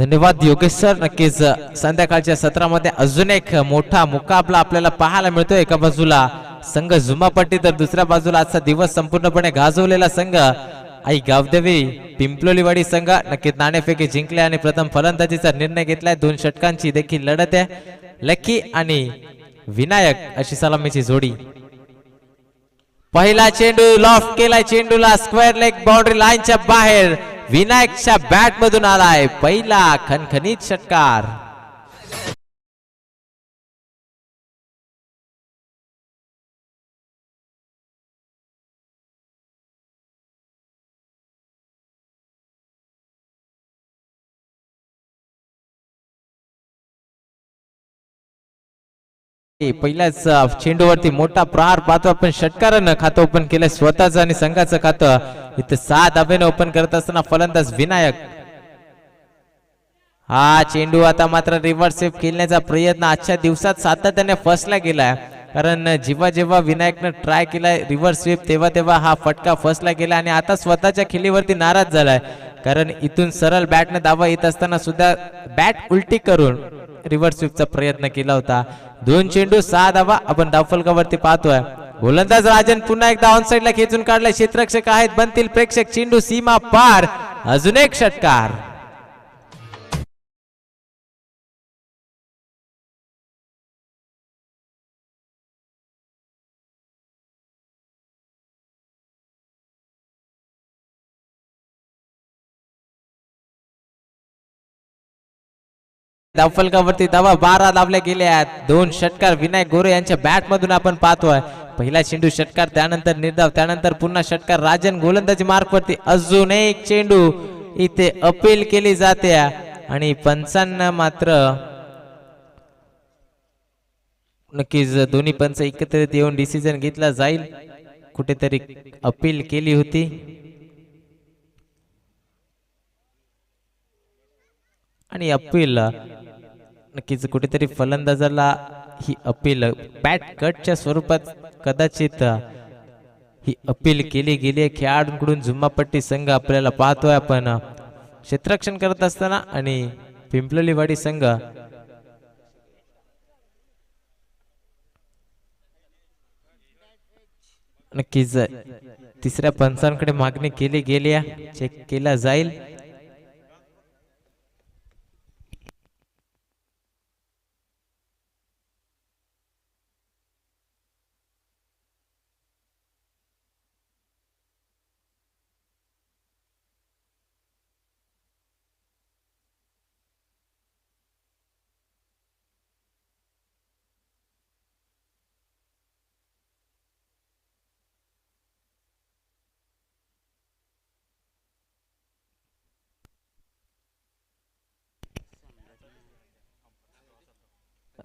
धन्यवाद योगेश सर. नक्कीच संध्याकाळच्या सत्रामध्ये अजून एक मोठा मुकाबला आपल्याला पाहायला मिळतो एका बाजूला. संघ झुमापट्टी तर दुसऱ्या बाजूला आजचा दिवस संपूर्णपणे गाजवलेला संघ. आई गावदेवी पिंपलोलीवाडी संघ. नक्कीच नाणेफेकी जिंकले आणि प्रथम फलंदाजीचा निर्णय घेतलाय. दोन षटकांची देखील लढत आहे. लकी आणि विनायक अशी सलामीची जोडी. पहिला चेंडू लॉफ केलाय चेंडूला. स्क्वेअर लेग बाउंड्री लाईनच्या बाहेर. विनायकच्या बॅट मधून आलाय पहिला खणखणीत षटकार. पहिल्याच चेंडूवरती मोठा प्रहार पाहतो आपण. षटकारानं खातं ओपन केलं स्वतःच आणि संघाचं खातं. इथं सात धाब्याने ओपन करत असताना फलंदाज विनायक. हा चेंडू आता मात्र रिव्हर्स सेफ खेळण्याचा प्रयत्न आजच्या दिवसात सातत्याने फसला गेलाय कारण जेव्हा जेव्हा विनायकनं ट्राय केलाय रिव्हर्स स्वीप तेव्हा तेव्हा हा फटका फसला गेला आणि आता स्वतःच्या खिलीवरती नाराज झालाय. कारण इथून सरळ बॅटनं दावा येत असताना सुद्धा बॅट उलटी करून रिव्हर्स स्वीपचा प्रयत्न केला होता. दोन चेंडू सहा धावा आपण धावफलकावरती पाहतोय. गोलंदाज राजन पुन्हा एकदा ऑन साईडला खेचून काढलाय क्षेत्रक्षक आहेत बनतील प्रेक्षक. चेंडू सीमा पार. अजून एक षटकार. फलकावरती धावा बारा लावल्या गेल्या आहेत दोन षटकार विनायक गोरे यांच्या बॅट मधून आपण पाहतोय. पहिला चेंडू षटकार त्यानंतर निर्धाव त्यानंतर पुन्हा षटकार राजन गोलंदाजी मार्क वरती अजून एक चेंडू इथे अपील केली जाते. आणि पंचांना मात्र नक्कीच दोन्ही पंच एकत्रित येऊन डिसिजन घेतला जाईल. कुठेतरी अपील केली होती. आणि अपील नक्कीच कुठेतरी फलंदाजाला ही अपील बॅट कटच्या स्वरूपात कदाचित ही अपील केली गेली आहे खेळाडूंकडून झुम्मापट्टी संघ आपल्याला पाहतोय आपण. क्षेत्ररक्षण करत असताना आणि पिंपलोलीवाडी संघ. नक्कीच तिसऱ्या पंचांकडे मागणी केली गेली आहे. चेक केला जाईल.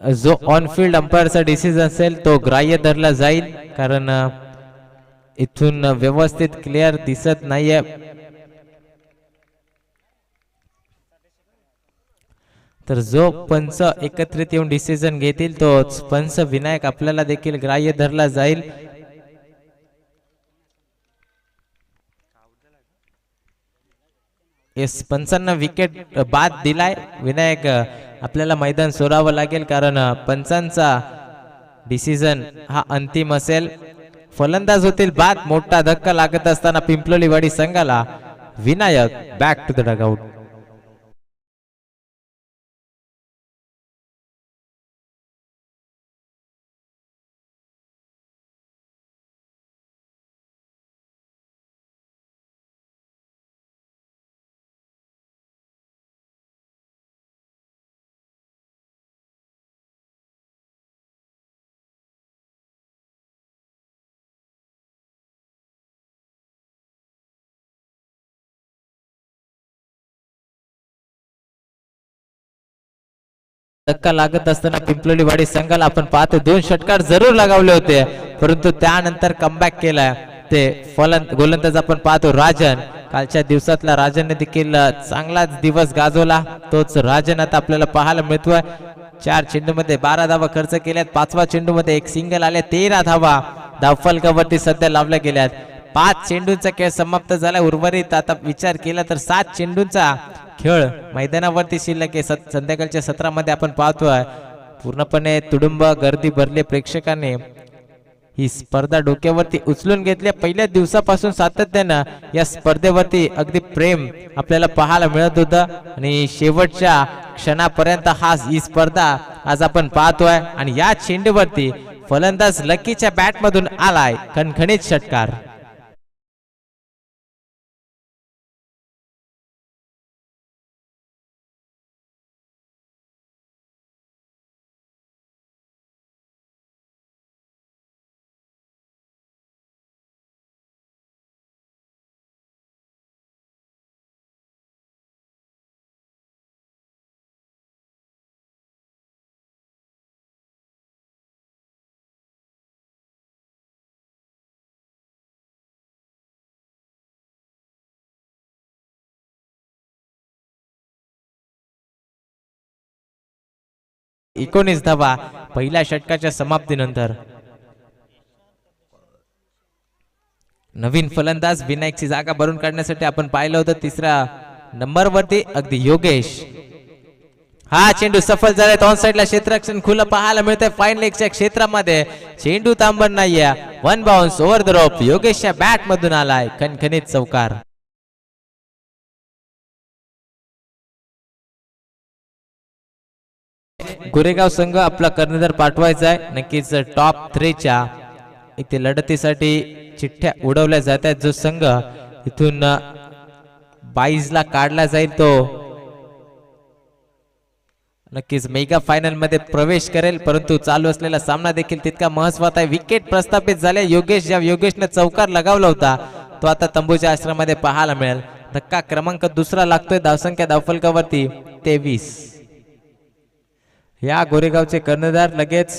जो ऑन फील्ड अंपायरचा डिसिजन असेल तो ग्राह्य धरला जाईल. कारण इथून व्यवस्थित क्लिअर दिसत नाहीये. तर जो पंच एकत्रित येऊन डिसिजन घेतील तोच पंच विनायक आपल्याला देखील ग्राह्य धरला जाईल. येस पंचांना विकेट बाद दिलाय. विनायक आपल्याला मैदान सोडावं लागेल कारण पंचांचा डिसिजन हा अंतिम असेल. फलंदाज होतील बाद मोठा धक्का लागत असताना पिंपलोलीवाडी संघाला Vinayak back to the dugout धक्का लागत असताना पिंपलोलीवाडी संघाला आपण पाहतो दोन षटकार जरूर लगावले होते परंतु त्यानंतर कमबॅक केलाय ते फलंद गोलंदाज आपण पाहतो राजन. कालच्या दिवसातला राजनने देखील चांगलाच दिवस गाजवला. तोच राजन आता आपल्याला पाहायला मिळतोय. चार चेंडू मध्ये बारा धावा खर्च केल्यात. पाचवा चेंडू मध्ये एक सिंगल आले तेरा धावा. धावफलकावरती सध्या लावल्या गेल्यात. पाच चेंडूंचा खेळ समाप्त झाला. उर्वरित आता विचार केला तर सात चेंडूंचा खेळ मैदानावरती शिल्लक आहे. सत- संध्याकाळच्या सत्रामध्ये आपण पाहतोय पूर्णपणे तुडुंब गर्दी भरले. प्रेक्षकाने ही स्पर्धा डोक्यावरती उचलून घेतल्या पहिल्या दिवसापासून सातत्यानं या स्पर्धेवरती अगदी प्रेम आपल्याला पाहायला मिळत होतं. आणि शेवटच्या क्षणापर्यंत हा ही स्पर्धा आज आपण पाहतोय. आणि या चेंडूवरती फलंदाज लकीच्या बॅट मधून आलाय खणखणीत षटकार. एकोणीस धावा पहिल्या षटकाच्या समाप्तीनंतर. नवीन फलंदाज विनायकची जागा भरून काढण्यासाठी आपण पाहिलं होतं तिसऱ्या नंबरवरती अगदी योगेश. हा चेंडू सफल झालाय ऑन साईडला क्षेत्ररक्षण खुलं पाहायला मिळतंय. फाईन लेगच्या क्षेत्रामध्ये चेंडू तांबण नाहीये. One bounce over the rope योगेशच्या bat मधून आलाय. खनखनीत चौकार. गोरेगाव संघ आपला कर्णधार पाठवायचा आहे. नक्कीच टॉप थ्रीच्या इथे लढतीसाठी चिठ्ठ्या उडवल्या जात आहेत. जो संघ इथून बाईजला काढला जाईल तो नक्कीच मेगा फायनलमध्ये प्रवेश करेल. परंतु चालू असलेला सामना देखील तितका महत्त्वाचा आहे. विकेट प्रस्थापित झाले. योगेश ज्या योगेशने चौकार लगावला होता तो आता तंबूच्या आश्रमामध्ये पाहायला मिळेल. धक्का क्रमांक दुसरा लागतोय. धावसंख्या धावफलकावरती तेवीस. या गोरेगावचे कर्णधार लगेच.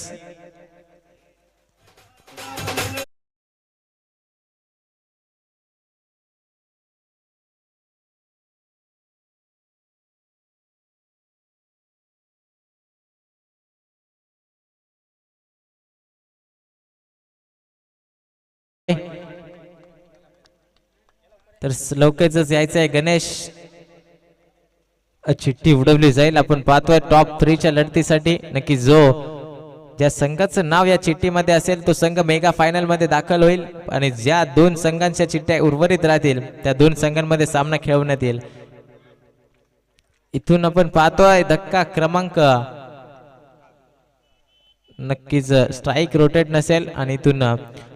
तर लवकरच यायचं आहे गणेश. चिठ्ठी उडवली जाईल. आपण पाहतोय टॉप थ्रीच्या लढतीसाठी नक्की जो ज्या संघाचं नाव या चिठ्ठीमध्ये असेल तो संघ मेगा फायनलमध्ये दाखल होईल आणि ज्या दोन संघांच्या चिठ्ठ्या उर्वरित राहतील त्या दोन संघांमध्ये सामना खेळवण्यात येईल. इथून आपण पाहतोय धक्का क्रमांक. नक्कीच स्ट्राईक रोटेट नसेल आणि इथून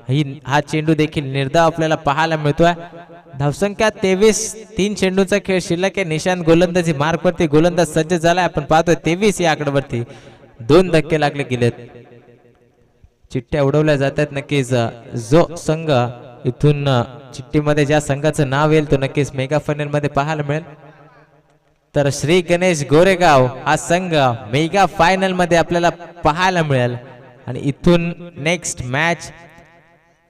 ही हा चेंडू देखील निर्धाव आपल्याला पाहायला मिळतोय. धावसंख्या तेवीस तीन चेंडूचा खेळ शिल्लक आहे निशांत गोलंदाजी मार्कवरती गोलंदाज सज्ज झालाय. आपण पाहतोय तेवीस या आकड्यावरती दोन धक्के लागले गेलेत. चिठ्ठ्या उडवल्या जातात नक्कीच. जो संघ इथून चिठ्ठीमध्ये ज्या संघाचं नाव येईल तो नक्कीच मेगा फायनलमध्ये पाहायला मिळेल. तर श्री गणेश गोरेगाव हा संघ मेगा फायनलमध्ये आपल्याला पाहायला मिळेल. आणि इथून नेक्स्ट मॅच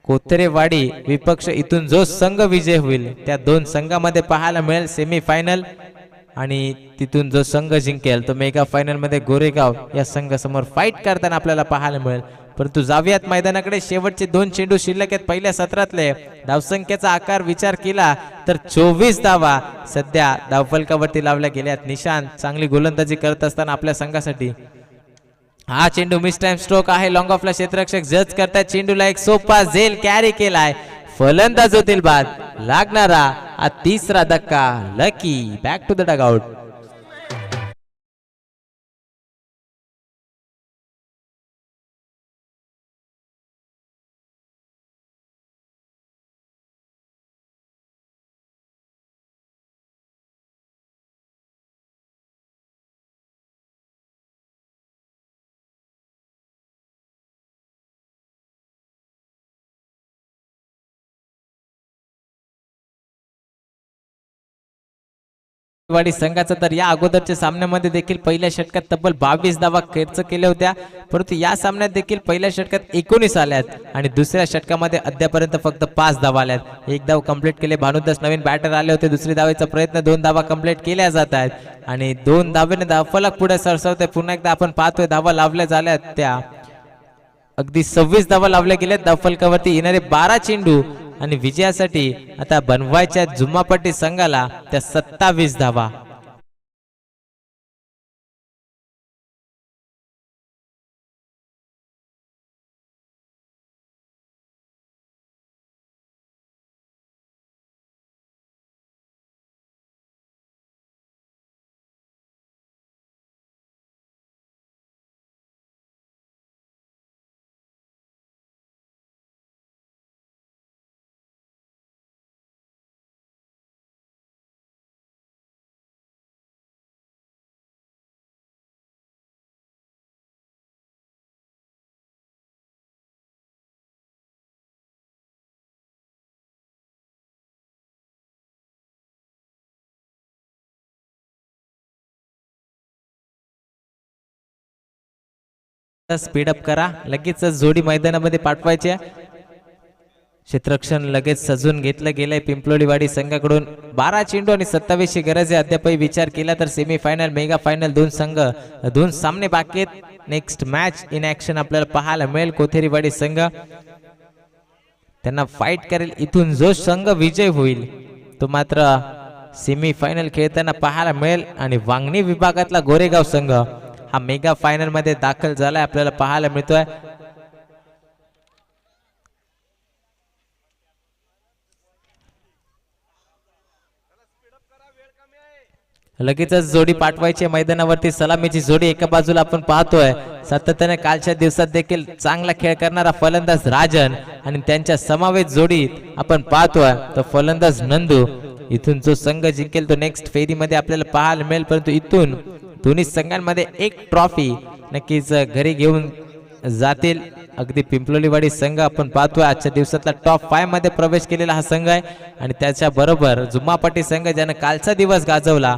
कोथरेवाडी विपक्ष इथून जो संघ विजय होईल त्या दोन संघामध्ये पाहायला मिळेल सेमी फायनल आणि तिथून जो संघ जिंकेल तो मेगा फायनलमध्ये गोरेगाव या संघासमोर फाईट करताना आपल्याला पाहायला मिळेल. परंतु जाऊयात मैदानाकडे शेवटचे दोन चेंडू शिल्लक आहेत पहिल्या सत्रातले. धावसंख्येचा आकार विचार केला तर चोवीस धावा सध्या धावफलकावरती लावल्या गेल्यात. निशांत चांगली गोलंदाजी करत असताना आपल्या संघासाठी हा चेंडू मिस टाइम स्ट्रोक आहे. लॉंग ऑफला क्षेत्ररक्षक जज करतात चेंडूला एक सोपा झेल कॅरी केलाय. फलंदाज होतील बाद. लागणारा हा तिसरा धक्का. Lucky back to the dugout वाडी संघाचा तर या अगोदरच्या सामन्यामध्ये देखील पहिल्या षटकात तब्बल बावीस धावा खर्च केल्या होत्या. परंतु या सामन्यात देखील पहिल्या षटकात एकोणीस आल्यात आणि दुसऱ्या षटकामध्ये अद्यापर्यंत फक्त पाच धावा आल्यात. एक धाव कंप्लीट केले. भानुदास नवीन बॅटर आले होते. दुसरी धावेचा प्रयत्न दोन धावा कंप्लीट केल्या जात आहेत. आणि दोन धावेने धावफलक पुढे सरसवते पुन्हा एकदा आपण पाहतोय धावा लावल्या झाल्यात त्या. अगदी सव्वीस धावा लावल्या गेल्यात. धावफलकावरती येणारे बारा चेंडू आणि विजयासाठी आता बनवायच्या जुम्मापट्टी संघाला त्या सत्तावीस धावा. स्पीडअप करा. लगेच जोडी मैदानामध्ये पाठवायची. क्षेत्रक्षण लगेच सजून घेतलं गेलंय पिंपलोडीवाडी संघाकडून. बारा चेंडू आणि सत्तावीसची गरज आहे. अद्यापही विचार केला तर सेमीफायनल मेगा फायनल दोन संघ दोन सामने बाकी आहेत. नेक्स्ट मॅच इन ऍक्शन आपल्याला पाहायला मिळेल कोथेरीवाडी संघ. त्यांना फाईट करेल. इथून जो संघ विजय होईल तो मात्र सेमी फायनल खेळताना पाहायला मिळेल. आणि वांगणी विभागातला गोरेगाव संघ. हा मेगा फायनलमध्ये दाखल झालाय. आपल्याला पाहायला मिळतोय. लगेचच जोडी पाठवायची आहे. मैदानावरती सलामीची जोडी एका बाजूला आपण पाहतोय. सातत्याने कालच्या दिवसात देखील चांगला खेळ करणारा फलंदाज राजन आणि त्यांच्या समावेश जोडीत आपण पाहतोय. तो फलंदाज नंदू इथून जो संघ जिंकेल तो नेक्स्ट फेरीमध्ये आपल्याला पाहायला मिळेल. परंतु इथून दोन्ही संघांमध्ये एक ट्रॉफी नक्कीच घरी घेऊन जातील. अगदी पिंपलोलीवाडी संघ आपण पाहतोय आजच्या दिवसातला टॉप फायमध्ये प्रवेश केलेला हा संघ आहे. आणि त्याच्या बरोबर जुम्मापाटी संघ ज्यानं कालचा दिवस गाजवला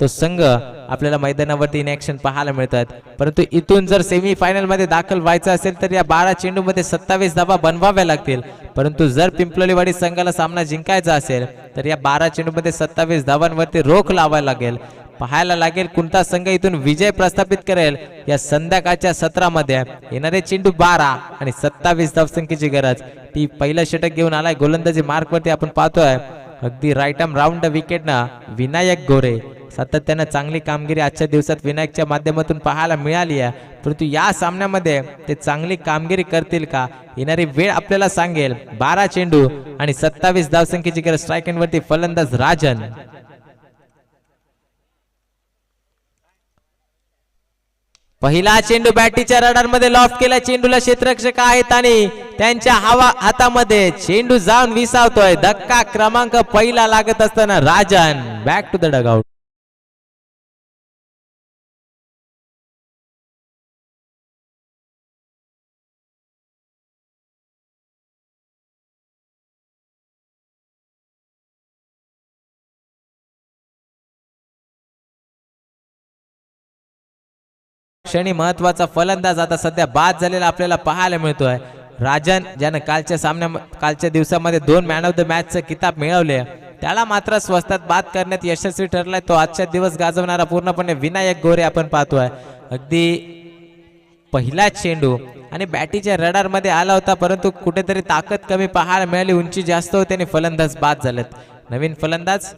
तो संघ आपल्याला मैदानावरती इन पाहायला मिळतात. परंतु इथून जर सेमी फायनलमध्ये दाखल व्हायचं असेल तर या बारा चेंडू मध्ये सत्तावीस धाबा बनवाव्या लागतील. परंतु जर पिंपलोलीवाडी संघाला सामना जिंकायचा असेल तर या बारा चेंडू मध्ये सत्तावीस धावांवरती रोख लावायला लागेल. पाहायला लागेल कोणता संघ इथून विजय प्रस्थापित करेल. या संध्याकाळच्या सत्रामध्ये येणारे चेंडू बारा आणि सत्तावीस धावसंख्येची गरज. ती पहिलं षटक घेऊन आलाय गोलंदाजी मार्क वरती आपण पाहतोय. अगदी राईट आर्म राऊंड विकेटनं विनायक गोरे. सातत्यानं चांगली कामगिरी आजच्या दिवसात विनायकच्या माध्यमातून पाहायला मिळाली आहे. परंतु या सामन्यामध्ये ते चांगली कामगिरी करतील का? येणारी वेळ आपल्याला सांगेल. बारा चेंडू आणि सत्तावीस धावसंख्येची गरज. स्ट्राईक वरती फलंदाज राजन. पहिला चेंडू बॅटीच्या रडारमध्ये लॉफ केला. चेंडूला क्षेत्रक्षक आहेत आणि त्यांच्या हवा हातामध्ये चेंडू जाऊन विसावतोय. धक्का क्रमांक पहिला लागत असताना Rajan back to the dugout क्षणी महत्त्वाचा फलंदाज आता सध्या बाद झालेला आपल्याला पाहायला मिळतोय. राजन ज्यानं कालच्या सामन्या कालच्या दिवसामध्ये दोन मॅन ऑफ द मॅचचं किताब मिळवले त्याला मात्र स्वस्तात बाद करण्यात यशस्वी ठरलाय तो आजच्या दिवस गाजवणारा पूर्णपणे विनायक गोरे आपण पाहतोय. अगदी पहिला चेंडू आणि बॅटीच्या रडारमध्ये आला होता परंतु कुठेतरी ताकद कमी पाहायला मिळाली उंची जास्त होती आणि फलंदाज बाद झालेत. नवीन फलंदाज?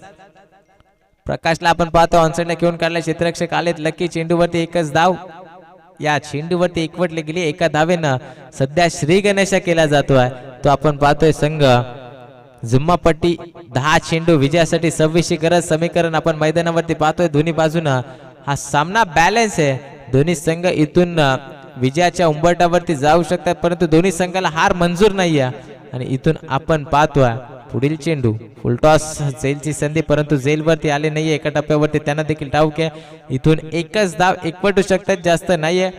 प्रकाशला आपण पाहतो ऑनसाईडला घेऊन काढला क्षेत्ररक्षक आलेत लकी चेंडूवरती एकच धाव. या चेंडूवरती एकवटले गेली एका धावेनं सध्या श्री गणेशा केला जातोय. तो आपण पाहतोय संघ. जुम्मापट्टी दहा चेंडू विजयासाठी सव्वीसची गरज समीकरण आपण मैदानावरती पाहतोय. दोन्ही बाजूनं हा सामना बॅलन्स आहे. दोन्ही संघ इथून विजयाच्या उंबरटावरती जाऊ शकतात परंतु दोन्ही संघाला हार मंजूर नाहीये. आणि इथून आपण पाहतोय. पुढील चेंडू. फुलटॉस जेलची संधी परंतु जेलवरती आले नाहीये. एका टप्प्यावरती त्यांना देखील ठाऊक आहे इथून एकच धाव एकवटू शकतात जास्त नाहीये.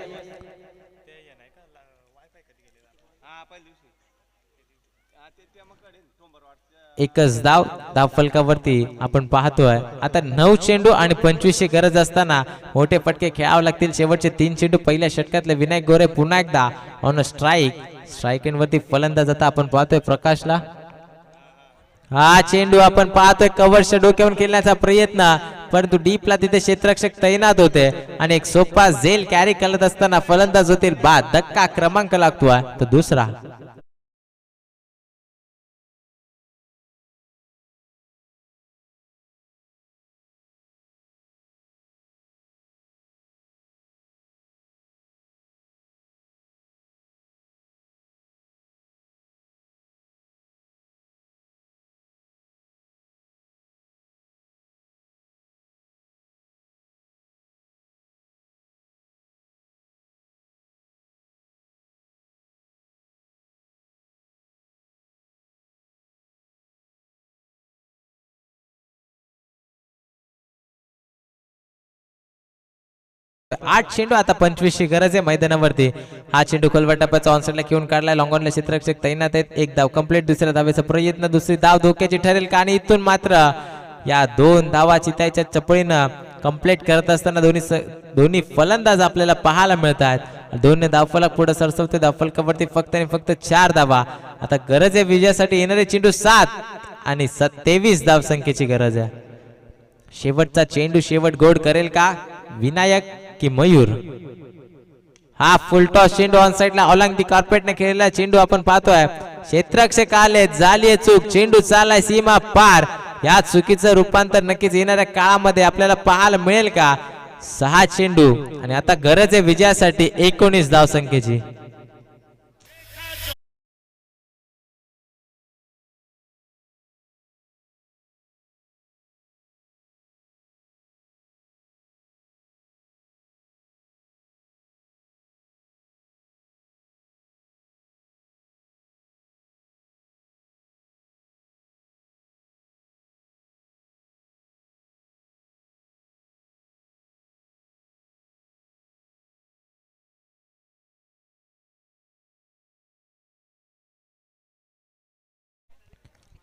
एकच धाव धाव फलकावरती आपण पाहतोय. आता नऊ चेंडू आणि पंचवीसशे गरज असताना मोठे फटके खेळावे लागतील. शेवटचे तीन चेंडू पहिल्या षटकातले. विनायक गोरे पुन्हा एकदा ऑन स्ट्राईक स्ट्राईक वरती फलंदाज आता आपण पाहतोय प्रकाशला. हा चेंडू आपण पाहतोय कव्हरच्या डोक्यावरून खेळण्याचा प्रयत्न. परंतु डीपला तिथे क्षेत्ररक्षक तैनात होते आणि एक सोपा झेल कॅरी करत असताना फलंदाज होतील बाद. धक्का क्रमांक लागतोय तर दुसरा. आठ चेंडू आता पंचवीसची गरज आहे मैदानावरती. हा चेंडू कोलवटापाचा ऑनसाईडला घेऊन काढलाय. लॉंगॉनला क्षेत्रक्षक तैनात आहेत. एक धाव कंप्लीट दुसऱ्या धावेचा प्रयत्न दुसरी धाव धोक्याची ठरेल का? आणि इथून मात्र या दोन धावा चितायच्या चपळीनं कंप्लीट करत असताना दोन्ही दोन्ही फलंदाज आपल्याला पाहायला मिळत आहेत दोन्ही धावफलक पुढे सरसवते. धावफलकावरती फक्त आणि फक्त चार धावा. आता गरज आहे विजयासाठी येणारे चेंडू सात आणि सत्तेवीस धाव संख्येची गरज आहे. शेवटचा चेंडू शेवट गोड करेल का? विनायक की मयूर. हा फुल टॉस चेंडू ऑन साईडला ऑलांग दी कार्पेटने खेळलेला चेंडू आपण पाहतोय. क्षेत्रक्षक आले झाली चूक. चेंडू चाललाय सीमा पार. या चुकीचं रूपांतर नक्कीच येणाऱ्या काळामध्ये आपल्याला पाहायला मिळेल का? सहा चेंडू. आणि आता गरज आहे विजयासाठी एकोणीस धाव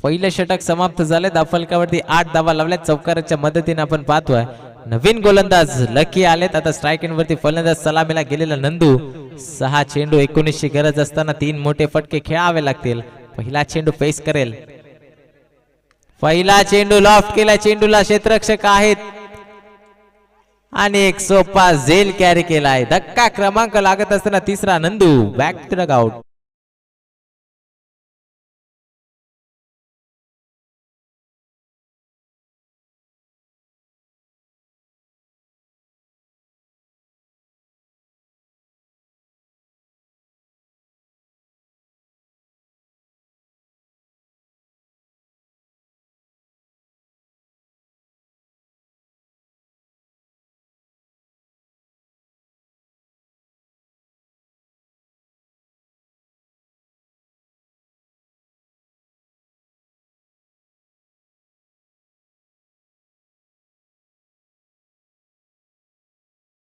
पहिलं षटक समाप्त झाले. धाफलकावरती आठ धावा लावल्या. चौकाराच्या मदतीने आपण पाहतोय. नवीन गोलंदाज लकी आलेत. आता स्ट्राईक वरती फलंदाज सलामीला गेलेला नंदू. सहा चेंडू एकोणीसची गरज असताना तीन मोठे फटके खेळावे लागतील. पहिला चेंडू फेस करेल. पहिला चेंडू लॉफ्ट केला. चेंडूला क्षेत्रक्षक आहेत. आणि एक सोपा झेल कॅरी केलाय. धक्का क्रमांक लागत असताना तिसरा नंदू. बॅक आउट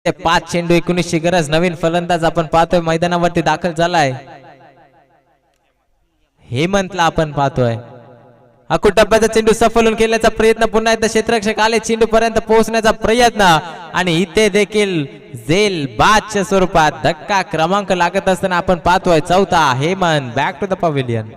ते पाच चेंडू एकोणीसची गरज. नवीन फलंदाज आपण पाहतोय. मैदानावरती दाखल झालाय. हेमंतला आपण पाहतोय. अकू टप्प्याचा चेंडू सफलून केल्याचा प्रयत्न पुन्हा एकदा क्षेत्ररक्षक आले. चेंडू पर्यंत पोहोचण्याचा प्रयत्न. आणि इथे देखील जेल बादच्या स्वरूपात धक्का क्रमांक लागत असताना आपण पाहतोय. चौथा Hemant. Back to the pavilion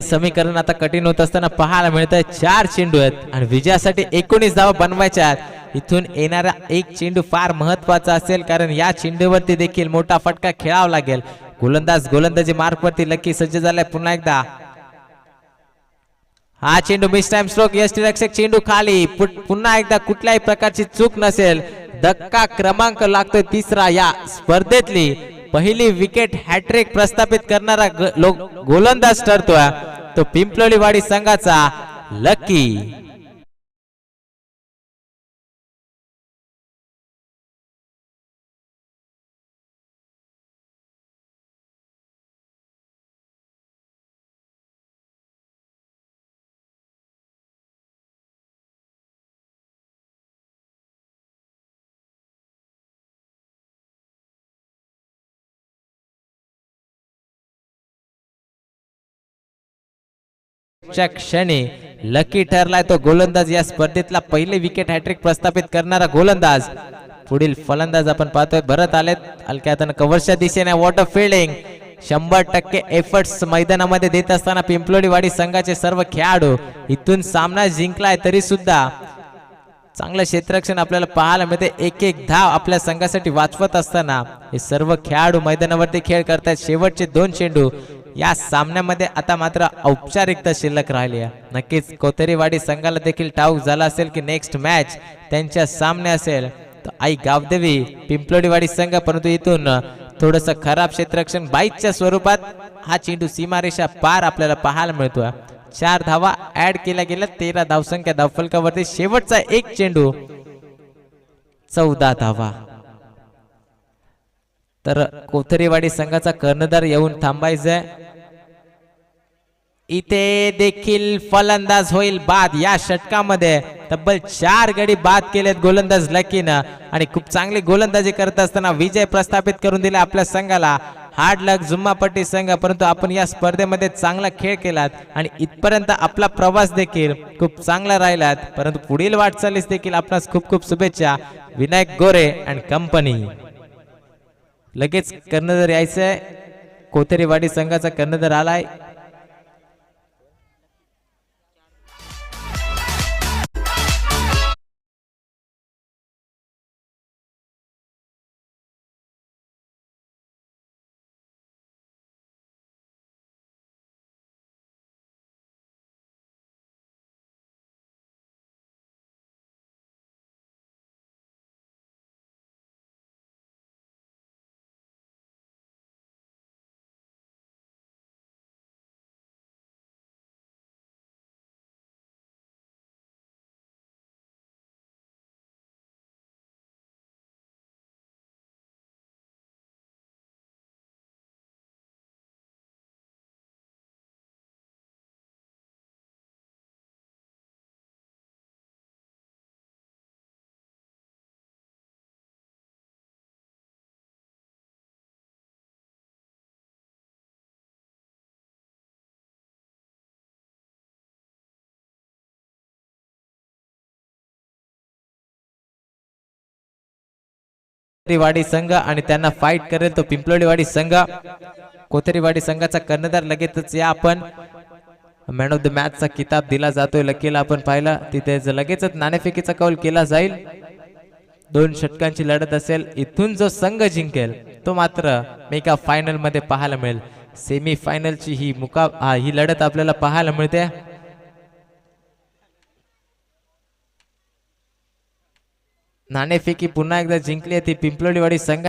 समीकरण आता कठीण होत असताना पाहायला मिळत आहे चार चेंडू आहेत. आणि विजयासाठी एकोणीस धावा बनवायच्या आहेत. इथून येणारा एक चेंडू फार महत्त्वाचा असेल कारण या चेंडूवरती देखील मोठा फटका खेळावा लागेल. गोलंदाज गोलंदाजी मार्कवरती लकी सज्ज झालाय पुन्हा एकदा. हा चेंडू मिस टाइम स्ट्रोक यष्टी रक्षक चेंडू खाली. पुन्हा एकदा कुठल्याही प्रकारची चूक नसेल. धक्का क्रमांक लागतोय तिसरा या स्पर्धेतली पहिली विकेट हॅट्रिक प्रस्थापित करणारा गोलंदाज ठरतोय. तो पिंपलोलीवाडी संघाचा लकी शेवटच्या क्षणी लकी ठरलाय तो गोलंदाज या स्पर्धेतला पहिले विकेट हॅट्रिक प्रस्थापित करणारा गोलंदाज. पुढील फलंदाज आपण पाहतोय भरत आलेत. हलक्या हातानं कव्हरच्या दिशेने वॉटर फिल्डिंग शंभर टक्के एफर्ट्स मैदानामध्ये देत असताना पिंपलोडीवाडी संघाचे सर्व खेळाडू इथून सामना जिंकलाय तरी सुद्धा चांगलं क्षेत्ररक्षण आपल्याला पाहायला मिळते एक एक धाव आपल्या संघासाठी वाचवत असताना हे सर्व खेळाडू मैदानावरती खेळ करतायत. शेवटचे दोन चेंडू या सामन्यामध्ये आता मात्र औपचारिकता शिल्लक राहिली आहे. नक्कीच कोथरीवाडी संघाला देखील ठाऊक झाला असेल की नेक्स्ट मॅच त्यांच्या सामने असेल. तर आई गावदेवी पिंपलोडीवाडी संघ परंतु इथून थोडस खराब क्षेत्ररक्षण बाईकच्या स्वरूपात हा चेंडू सीमारेषा पार आपल्याला पाहायला मिळतोय. चार धावा ऍड केल्या गेल्या तेरा धावसंख्या धावफलकावरती शेवटचा एक चेंडू. चौदा धावा. तर कोथरीवाडी संघाचा कर्णधार येऊन थांबायचंय. इथे देखील फलंदाज होईल बाद या षटकामध्ये. तब्बल चार गडी बाद केलेत गोलंदाज लकीनं. आणि खूप चांगली गोलंदाजी करत असताना विजय प्रस्थापित करून दिला आपल्या संघाला. हार्ड लक जुम्मापट्टी संघ परंतु आपण या स्पर्धेमध्ये चांगला खेळ केलात. आणि इथपर्यंत आपला प्रवास देखील खूप चांगला राहिलात. परंतु पुढील वाटचालीस देखील आपणास खूप खूप शुभेच्छा. Vinayak Gore and company. लगेच कर्णधार यायचंय. कोथरीवाडी संघाचा कर्णधार आलाय. कोथरीवाडी संघ आणि त्यांना फाईट करेल तो पिंपलोडीवाडी संघ. कोथरीवाडी संघाचा कर्णधार लगेचच या आपण. मॅन ऑफ द मॅचचा किताब दिला जातोय लकीला आपण पाहिला. तिथे लगेचच नाणेफेकीचा कौल केला जाईल. दोन षटकांची लढत असेल. इथून जो संघ जिंकेल तो मात्र मेका फायनलमध्ये पाहायला मिळेल. सेमी फायनलची ही मुका ही लढत आपल्याला पाहायला मिळते. नाणेफेकी पुन्हा एकदा जिंकली आहे ती पिंपलोडीवाडी संघ